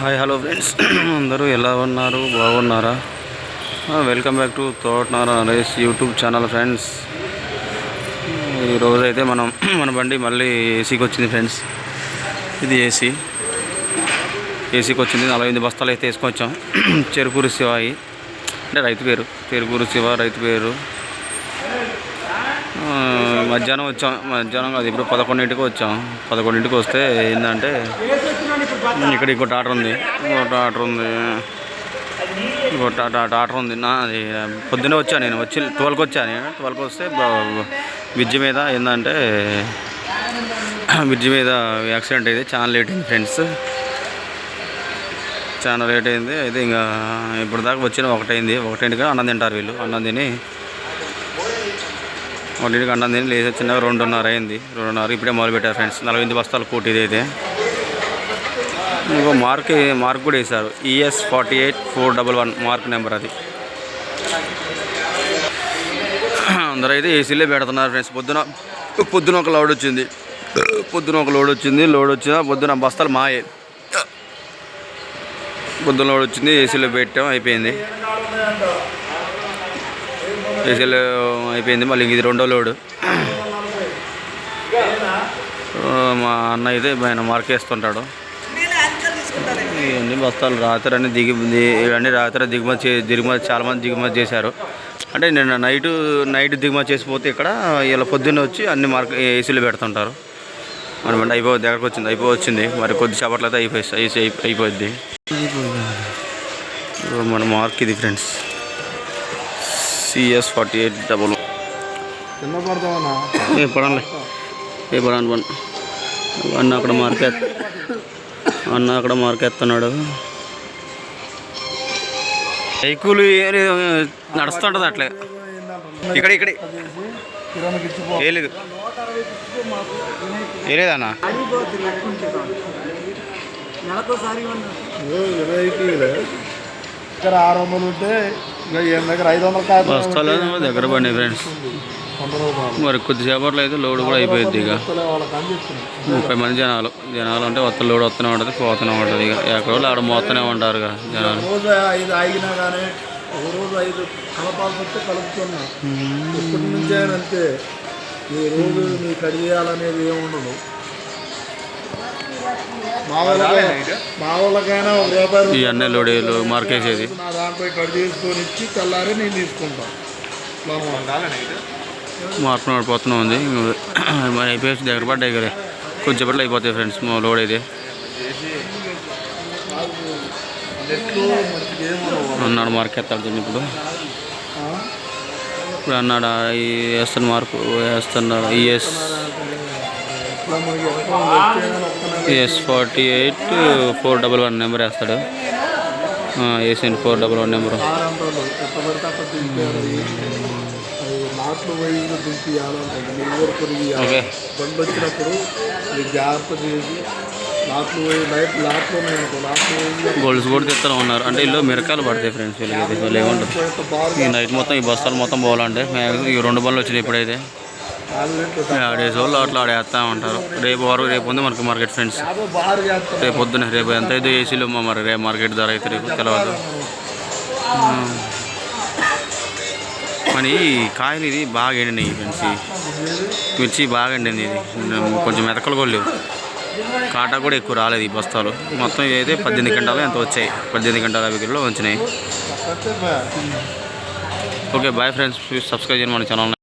Hi hello friends అందరూ ఎలా ఉన్నారు? బాగున్నారా? Welcome back to Thotanara Naresh YouTube channel friends ఈరోజు అయితే మనం మన బండి మళ్ళీ ఏసీకి వచ్చింది ఫ్రెండ్స్ ఇది ఏసీ ఏసీకి వచ్చింది. నలభై ఎనిమిది బస్తాలు అయితే వేసుకొచ్చాం. చెరుకూరు శివాయి. అంటే రైతు పేరు. చెరుకూరు శివ రైతు పేరు. మధ్యాహ్నం వచ్చాం మధ్యాహ్నం కాదు ఇప్పుడు పదకొండింటికి వచ్చాం. పదకొండింటికి వస్తే ఏంటంటే ఇక్కడ ఇంకో ఆర్డర్ ఉంది ఇంకో ఆర్డర్ ఉంది. ఇంకో టాటర్ ఆర్డర్ ఉంది. నా అది పొద్దున్నే వచ్చాను నేను వచ్చి ట్వెల్వ్కి వచ్చాను ట్వెల్వ్కి వస్తే బ్రిడ్జ్ మీద ఏంటంటే బ్రిడ్జ్ మీద యాక్సిడెంట్ అయింది. చాలా లేట్ అయింది ఫ్రెండ్స్. చాలా లేట్ అయింది. అయితే ఇంకా ఇప్పుడు దాకా వచ్చిన ఒకటైంది ఒకటైంటికి అన్నం తింటారు వీళ్ళు. అన్నం తిని ఒకటింటికి అన్నం తిని లేచి వచ్చినాక రెండున్నర అయింది. రెండున్నర ఇప్పుడే మొదలు పెట్టారు ఫ్రెండ్స్. నలభై ఎనిమిది బస్తాలు కోటి ఇదైతే ఇంకో మార్క్ మార్క్ కూడా వేశారు. ES forty eight four double one mark number అది. అందరూ అయితే ఏసీలే పెడుతున్నారు ఫ్రెండ్స్. పొద్దున పొద్దున ఒక లోడ్ వచ్చింది. పొద్దున ఒక లోడ్ వచ్చింది. లోడ్ వచ్చిన పొద్దున బస్తాలు మాయే. పొద్దున లోడ్ వచ్చింది ఏసీలో పెట్టాం అయిపోయింది. ఏసీలో అయిపోయింది. మళ్ళీ ఇది రెండో లోడు. మా అన్న అయితే ఆయన మార్కేస్తుంటాడు ఇవన్నీ బస్తాలు రాత్రి అన్ని దిగి ఇవన్నీ రాత్రి దిగుమతి చే దిగుమతి చాలామంది దిగుమతి చేశారు. అంటే నిన్న నైట్ నైట్ దిగుమతి చేసిపోతే ఇక్కడ ఇలా పొద్దున్న వచ్చి అన్ని మార్క ఏసీలు పెడుతుంటారు. మన బండి అయిపో దగ్గరకు వచ్చింది అయిపో వచ్చింది. మరి కొద్ది చేపట్లో అయితే అయిపోయి ఏసీ అయిపో- అయిపోద్ది మన మార్క్ ఇది friends. CS forty eight double ఏ పడంలే ఏ పడాను పని అన్న అక్కడ మార్కెట్ అన్న అక్కడ మార్కెత్తున్నాడు సైకిల్ నడుస్తుంటుంది అట్లే. ఇక్కడ ఇక్కడ. ఏ లేదు. ఏ లేదన్నా. ఇక్కడ ఆరు వందలు ఉంటే బస్తాలు దగ్గర పడినాయి ఫ్రెండ్స్. మరి కొద్దిసేపట్లో అయితే లోడ్ కూడా అయిపోయింది ఇక. ముప్పై మంది జనాలు. జనాలు అంటే వత్త లోడ్ వస్తూనే ఉంటుంది పోతూనే ఉంటుంది ఇక. ఎక్కడ వాళ్ళు ఆడ మోస్తూనే ఉంటారు ఇక జనాలు. రోజు కానీ ఒక ఏమి ఉండదు మా వాళ్ళకైనా మా వాళ్ళకైనా ఒక ఈ అన్నీ లోడ్ మార్కేసేది. నా దాంట్లో కట్ చేసుకొని ఇచ్చి తెల్లారి నేను తీసుకుంటాను మార్పు పడిపోతూనే ఉంది. మరి అయిపోయి దగ్గర పడ్డాయి కదా కొంచెం పట్ల అయిపోతాయి ఫ్రెండ్స్ మా లోడ్ అయితే అన్నాడు మార్క్ ఎత్తాడు ఇప్పుడు. ఇప్పుడు అన్నాడు వేస్తున్న మార్పు వేస్తున్నాడు ES S forty eight four double one number వేస్తాడు. ఏసీఎన్ ఫోర్ డబల్ వన్ నెంబర్ నాట్లు పోయి ఓకే. బండి వచ్చినప్పుడు జాగ్రత్త చేసి నాట్లు పోయి లైట్ లాట్లు ఉన్నాయనుకో లాట్లు గోల్డ్స్ కూడా తెస్తూనే ఉన్నారు అంటే ఇల్లు మిరకాయలు పడతాయి ఫ్రెండ్స్ వీళ్ళకి అయితే. వీళ్ళు ఏముండదు ఈ నైట్ మొత్తం ఈ బస్తాలు మొత్తం పోవాలంటే. ఈ రెండు బండ్లు వచ్చినాయి ఇప్పుడైతే. ఆడేసి వాళ్ళు అట్లా ఆడేస్తూ ఉంటారు. రేపు వరకు రేపు ఉంది మనకి మార్కెట్ ఫ్రెండ్స్ రేపు పొద్దున రేపు ఎంత అయితే ఏసీలో మరి రేపు మార్కెట్ ధర అయితే రేపు తెలియదు మరి ఈ కాయలు ఇది బాగా ఎండినాయి ఫ్రెండ్స్ మిర్చి బాగా ఎండింది ఇది. కొంచెం మెతకలు కూడా లేవు. కాటా కూడా ఎక్కువ రాలేదు ఈ బస్తాలు. మొత్తం ఇదైతే పద్దెనిమిది గంటలు ఎంత వచ్చాయి. పద్దెనిమిది గంటల యాభై కిలో వచ్చినాయి. Okay bye friends please subscribe చేయండి మన ఛానల్